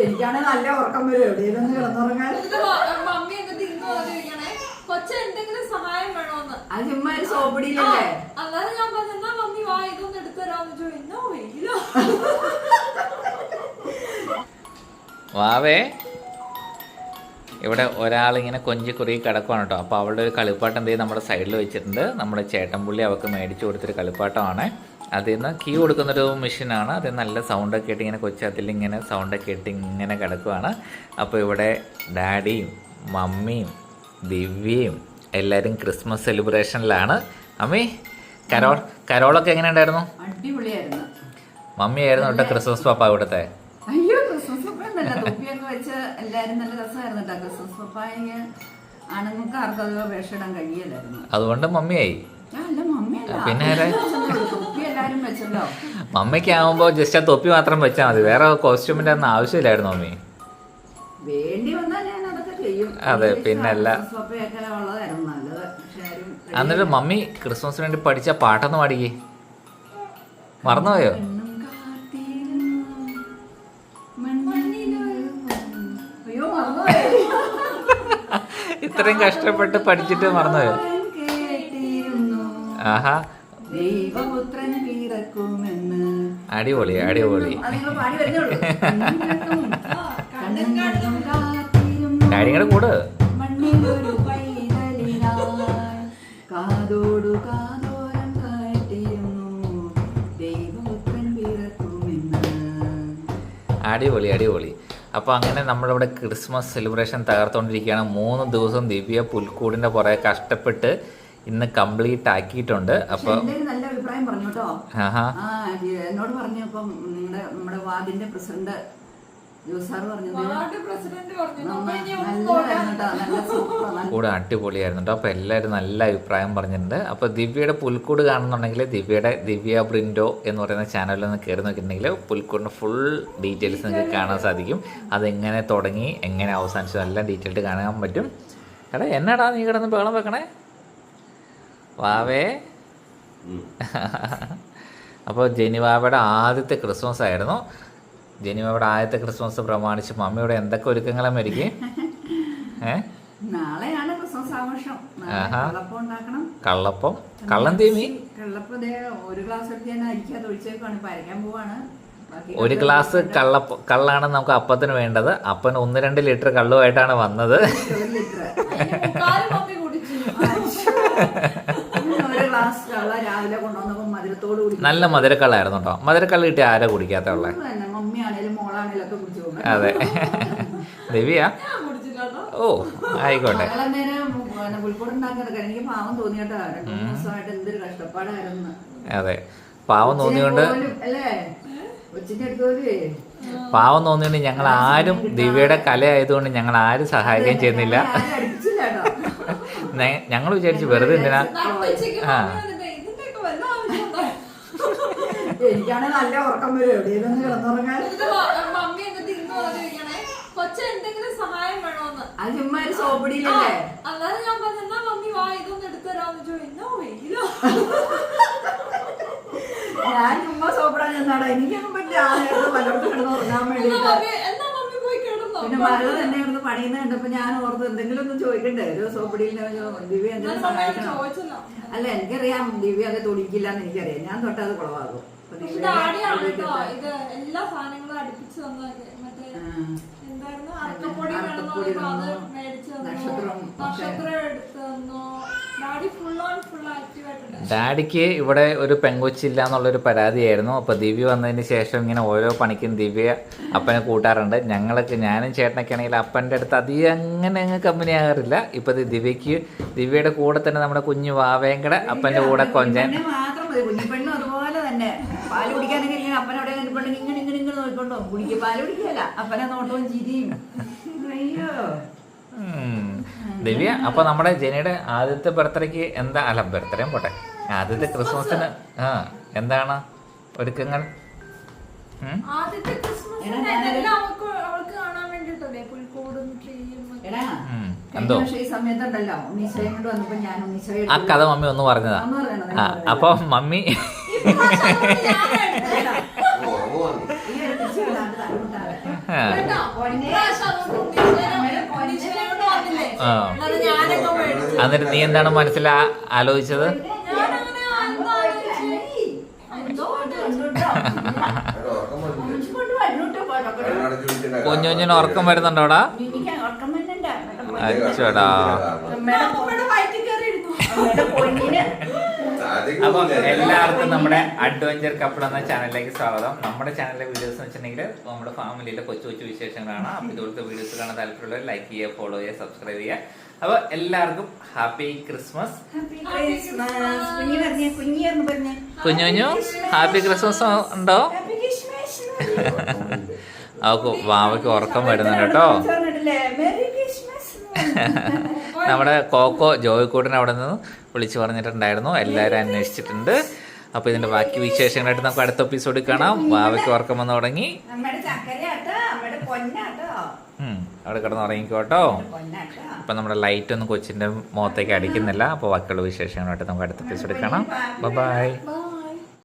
എനിക്കാണെങ്കിൽ നല്ല ഉറക്കം വരും. എവിടെയെങ്കിലും കിടന്നുറങ്ങാൻ. മമ്മി എന്നിട്ട് ഇന്ന് വന്നിരിക്കണേ കൊച്ച എന്തെങ്കിലും സഹായം വേണോന്ന്. അത് ചുമ്മാ ഒരു സോപ്പിടിയിലല്ലേ? ഞാൻ പറഞ്ഞാ മമ്മി വാ ഇതൊന്ന് എടുത്തു തരാന്ന് ചോദിച്ചു. എന്നോ വെയിലോ. വാവേ. ഇവിടെ ഒരാൾ ഇങ്ങനെ കൊഞ്ചി കുറുകി കിടക്കുവാണ് കേട്ടോ. അപ്പോൾ അവളുടെ ഒരു കളിപ്പാട്ടം എന്ത് ചെയ്യും നമ്മുടെ സൈഡിൽ വെച്ചിട്ടുണ്ട്. നമ്മുടെ ചേട്ടൻപുള്ളി അവൾക്ക് മേടിച്ചു കൊടുത്തൊരു കളിപ്പാട്ടമാണ്. അതിൽ നിന്ന് കീ കൊടുക്കുന്നൊരു മെഷീനാണ് അത് നല്ല സൗണ്ടൊക്കെ ഇട്ട് ഇങ്ങനെ കൊച്ചത്തിൽ ഇങ്ങനെ സൗണ്ടൊക്കെ ഇട്ട് ഇങ്ങനെ കിടക്കുവാണ്. അപ്പോൾ ഇവിടെ ഡാഡിയും മമ്മിയും ദിവ്യയും എല്ലാവരും ക്രിസ്മസ് സെലിബ്രേഷനിലാണ് അമ്മി കരോൾ കരോളൊക്കെ എങ്ങനെ ഉണ്ടായിരുന്നു അടിപൊളിയായിരുന്നു. മമ്മിയായിരുന്നു കേട്ടോ ക്രിസ്മസ് പാപ്പ ഇവിടുത്തെ അയ്യോ ക്രിസ്മസ് നല്ല എല്ലാരും നല്ല രസമായിരുന്നു കേട്ടോ ക്രിസ്മസ് പപ്പായ ആണുങ്ങൾക്ക് ആർക്കും അത് വേഷമിടാൻ കഴിയല്ലായിരുന്നു. അതുകൊണ്ട് മമ്മിയായി. പിന്നെ മമ്മിക്ക് ആവുമ്പോ ജസ്റ്റ് ആ തൊപ്പി മാത്രം വെച്ചാൽ മതി. വേറെ കോസ്റ്റ്യൂമിന്റെ ഒന്നും ആവശ്യമില്ലായിരുന്നു മമ്മി. വേണ്ടി വന്നാൽ ഞാൻ അതൊക്കെ ചെയ്യും. അതെ, പിന്നെ പിന്നല്ല. എന്നിട്ട് മമ്മി ക്രിസ്മസിന് വേണ്ടി പഠിച്ച പാട്ടൊന്ന് പാടിക്കേ. മറന്നുപോയോ? ഇത്രയും കഷ്ടപ്പെട്ട് പഠിച്ചിട്ട് മറന്നുപോയോ? ആഹാ. ദൈവപുത്രൻ പിറക്കുമെന്ന് അടിപൊളി അടിപൊളി. കാര്യങ്ങൾ കൂട്. കാതോടു കാതോരം കാട്ടിരുന്നു ദൈവപുത്രൻ പിറക്കുമെന്ന് അടിപൊളി അടിപൊളി. അപ്പോൾ അങ്ങനെ നമ്മളിവിടെ ക്രിസ്മസ് സെലിബ്രേഷൻ തകർത്തുകൊണ്ടിരിക്കുകയാണ് മൂന്ന് ദിവസം ദിവ്യ പുൽക്കൂടിന്റെ പുറകെ കഷ്ടപ്പെട്ട് ഇന്ന് കംപ്ലീറ്റ് ആക്കിയിട്ടുണ്ട്. അപ്പൊ നല്ല അഭിപ്രായം പറഞ്ഞു കേട്ടോ എന്നോട് പറഞ്ഞപ്പോ നിങ്ങളുടെ നമ്മുടെ വാർഡിന്റെ പ്രസിഡന്റ് കൂടെ അടിപൊളിയായിരുന്നു കേട്ടോ അപ്പോൾ എല്ലാവരും നല്ല അഭിപ്രായം പറഞ്ഞിട്ടുണ്ട്. അപ്പോൾ ദിവ്യയുടെ പുൽക്കൂട് കാണുന്നുണ്ടെങ്കിൽ ദിവ്യയുടെ ദിവ്യ ബ്രിൻഡോ എന്ന് പറയുന്ന ചാനലിൽ നിന്ന് കയറി നോക്കിയിട്ടുണ്ടെങ്കിൽ പുൽക്കൂടിന്റെ ഫുൾ ഡീറ്റെയിൽസ് നിങ്ങൾക്ക് കാണാൻ സാധിക്കും. അത് എങ്ങനെ തുടങ്ങി എങ്ങനെ അവസാനിച്ചു എല്ലാം ഡീറ്റെയിൽഡ് കാണാൻ പറ്റും. എടാ എന്നാടാ നീ കിടന്ന് ബഹളം വെക്കണേ? വാവേ. അപ്പോൾ ജനിവാവയുടെ ആദ്യത്തെ ക്രിസ്മസ് ആയിരുന്നു. ജനിവാവയുടെ ആദ്യത്തെ ക്രിസ്മസ് പ്രമാണിച്ച് മമ്മിയുടെ എന്തൊക്കെ ഒരുക്കങ്ങളെ മരിക്കും നാളെയാണ് ക്രിസ്മസ് ആഘോഷം. കള്ളപ്പം ഉണ്ടാക്കണം. കള്ളപ്പം? കള്ളം തീമി കള്ളപ്പം ദേ ഒരു ഗ്ലാസ് അരിക്കാതെ ഒഴിച്ചേക്കാണ് ഇപ്പൊ അരയ്ക്കാൻ പോവാണ്. ഒരു ഗ്ലാസ് കള്ളപ്പ കള്ളാണ് നമുക്ക് അപ്പത്തിന് വേണ്ടത്. അപ്പൻ ഒന്ന് രണ്ട് ലിറ്റർ കള്ളുമായിട്ടാണ് വന്നത്. ഗ്ലാസ് കള്ള രാവിലെ കൊണ്ടുവന്നപ്പോ മധുരത്തോട് കൂടി നല്ല മധുരക്കള്ളായിരുന്നു കേട്ടോ. മധുരക്കള്ള കിട്ടിയ ആരാ കുടിക്കാത്ത ഉള്ളേ? തന്നെ മമ്മിയാണേലും മോളാണേലും ഒക്കെ കുടിച്ചു പോകും അതെ. ദിവ്യ? ഓ ആയിക്കോട്ടെ. എനിക്ക് പാവം തോന്നി കേട്ടോ രണ്ടു മൂന്ന് ദിവസമായിട്ട് എന്തൊരു കഷ്ടപ്പാടായിരുന്നു. അതെ. പാവം തോന്നിയോണ്ട് അല്ലേ? കൊച്ചിന്റെ അടുത്ത് പോലും പാവം തോന്നിയോണ്ട് ഞങ്ങൾ ആരും ദിവ്യയുടെ കല ആയതുകൊണ്ട് ഞങ്ങൾ ആരും സഹായിക്കുകയും ചെയ്യുന്നില്ല ഞങ്ങൾ വിചാരിച്ചു വെറുതെ എന്തിനാ? ആ. നല്ല ഉറക്കം വരും. എവിടെയെങ്കിലും കിടന്നുറങ്ങാൻ. അത് ചുമ്മാ ഒരു സോപ്പിടിയിലല്ലേ അന്നേരം ഞാൻ പറഞ്ഞു എന്നാ മമ്മി വാ ഇതൊന്ന് എടുത്തു തരാന്ന് ചോദിച്ചു. എന്നോ വെയിലോ? ഞാൻ ചുമ്മാ സോപ്പിടാൻ ചെന്നാടാ. എനിക്കൊന്നും പറ്റില്ല. ആ നേരത്തെ പലർക്കും കിടന്ന് ഉറങ്ങാൻ എന്നാ വേണ്ടിട്ട് മമ്മി എന്നാ മമ്മി പോയി കിടന്നോ പിന്നെ മകൾ തന്നെ പണിയുന്ന കണ്ടപ്പോ ഞാൻ ഓർത്ത് എന്തെങ്കിലും ഒന്ന് ചോദിക്കണ്ടേ? ഒരു സോപ്പിടിയിലെ ദിവ്യ എന്തെങ്കിലും സഹായിക്കണം അല്ല എനിക്കറിയാം ദിവ്യ അത് തൊടിക്കില്ല എന്ന് എനിക്കറിയാം. ഞാൻ തൊട്ട് അത് കുളവാകും എല്ലാ സാധനങ്ങളും അടുപ്പിച്ച് തന്നതൊക്കെ മറ്റേ. എന്തായിരുന്നു? അറക്കപ്പൊടി ഡാഡിക്ക് ഇവിടെ ഒരു പെങ്കൊച്ചില്ല എന്നുള്ളൊരു പരാതിയായിരുന്നു. അപ്പോൾ ദിവ്യ വന്നതിന് ശേഷം ഇങ്ങനെ ഓരോ പണിക്കും ദിവ്യ അപ്പനെ കൂട്ടാറുണ്ട്. ഞങ്ങളൊക്കെ ഞാനും ചേട്ടനൊക്കെ ആണെങ്കിൽ അപ്പന്റെ അടുത്ത് അധികം അങ്ങനെ അങ്ങ് കമ്പനി ആകാറില്ല. ഇപ്പൊ ദിവ്യക്ക് ദിവ്യയുടെ കൂടെ തന്നെ നമ്മുടെ കുഞ്ഞു വാവേങ്കട അപ്പന്റെ കൂടെ കൊഞ്ചൻ. കുഞ്ഞിപ്പെണ്ണെ അതുപോലെ തന്നെ. പാൽ ഇങ്ങനെ അപ്പനവിടെ നിൽപ്പുണ്ടെങ്കിൽ ഇങ്ങനെ ഇങ്ങനെ ഇങ്ങനെ നോക്കിക്കൊണ്ടോ? കുടിക്കുക പാൽ കുടിക്കല്ല. അപ്പനെ നോട്ടവും ചിരിയും അയ്യോ. ദിവ്യ അപ്പോൾ നമ്മുടെ ജനിയുടെ ആദ്യത്തെ ബർത്ത്ഡേക്ക് എന്താ? അല്ല ബർത്ത്ഡേയും പോട്ടെ. ആദ്യത്തെ ക്രിസ്മസിന് ആ എന്താണ്? ഒരുക്കങ്ങൾ എന്തോ? ആ കഥ മമ്മി ഒന്ന് പറഞ്ഞതാ. അപ്പൊ മമ്മി എന്നിട്ട് നീ എന്താണ് മനസ്സിലാ ആലോചിച്ചത്? ഉമ്മച്ചി കൊണ്ട് വരണുട്ടോ പോലൊക്കെ. കുഞ്ഞു കുഞ്ഞിന് ഉറക്കം വരുന്നുണ്ടോടാ അച്ചടാ അപ്പൊ എല്ലാവർക്കും നമ്മുടെ അഡ്വഞ്ചർ കപ്പിൾ എന്ന ചാനലിലേക്ക് സ്വാഗതം. നമ്മുടെ ചാനലിലെ വീഡിയോസ് എന്ന് വെച്ചിട്ടുണ്ടെങ്കിൽ നമ്മുടെ ഫാമിലിയിലെ കൊച്ചു കൊച്ചു വിശേഷങ്ങളാണ്. അപ്പൊ ഇതുപോലത്തെ വീഡിയോസ് കാണാൻ താല്പര്യമുള്ളവർ ലൈക്ക് ചെയ്യുക ഫോളോ ചെയ്യുക സബ്സ്ക്രൈബ് ചെയ്യുക. അപ്പൊ എല്ലാവർക്കും ഹാപ്പി ക്രിസ്മസ് ഹാപ്പി ക്രിസ്മസ് കുഞ്ഞി കുഞ്ഞി ഹാപ്പി ക്രിസ്മസ് ഉണ്ടോ? അവക്ക് വാവയ്ക്ക് ഉറക്കം വരുന്നുണ്ട് കേട്ടോ. നമ്മുടെ കോക്കോ ജോയിക്കൂട്ടിനെ അവിടെ നിന്ന് വിളിച്ചു പറഞ്ഞിട്ടുണ്ടായിരുന്നു. എല്ലാവരും അന്വേഷിച്ചിട്ടുണ്ട്. അപ്പോൾ ഇതിന്റെ ബാക്കി വിശേഷങ്ങളായിട്ട് നമുക്ക് അടുത്ത എപ്പിസോഡിൽ കാണാം. വാവയ്ക്ക് ഉറക്കം വന്ന് തുടങ്ങി. അവിടെ കിടന്ന് ഉറങ്ങിക്കോട്ടോ അപ്പം നമ്മുടെ ലൈറ്റ് ഒന്നും കൊച്ചിന്റെ മുഖത്തേക്ക് അടിക്കുന്നില്ല. അപ്പോൾ ബാക്കിയുള്ള വിശേഷങ്ങളായിട്ട് നമുക്ക് അടുത്ത എപ്പിസോഡിൽ കാണാം. ബൈ.